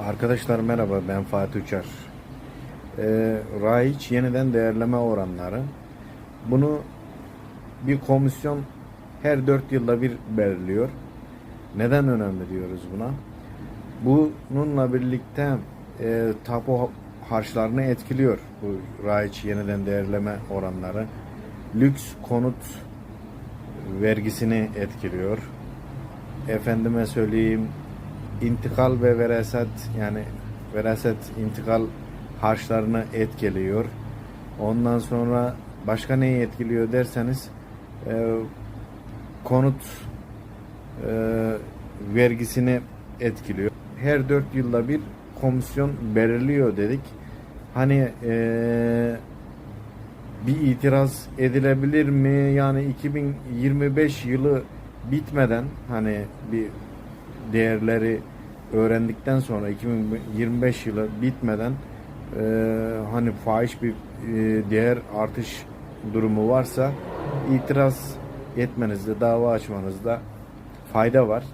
Arkadaşlar merhaba ben Fatih Uçar. Ee, Raiç yeniden değerleme oranları. Bunu bir komisyon her 4 yılda bir belirliyor. Neden önemli diyoruz buna? Bununla birlikte e, tapu harçlarını etkiliyor bu Raiç yeniden değerleme oranları. Lüks konut vergisini etkiliyor. Efendime söyleyeyim intikal ve veraset yani veraset intikal harçlarını etkiliyor. Ondan sonra başka neyi etkiliyor derseniz e, konut e, vergisini etkiliyor. Her dört yılda bir komisyon belirliyor dedik. Hani e, bir itiraz edilebilir mi? Yani 2025 yılı bitmeden hani bir değerleri öğrendikten sonra 2025 yılı bitmeden e, hani fahiş bir e, değer artış durumu varsa itiraz etmenizde, dava açmanızda fayda var.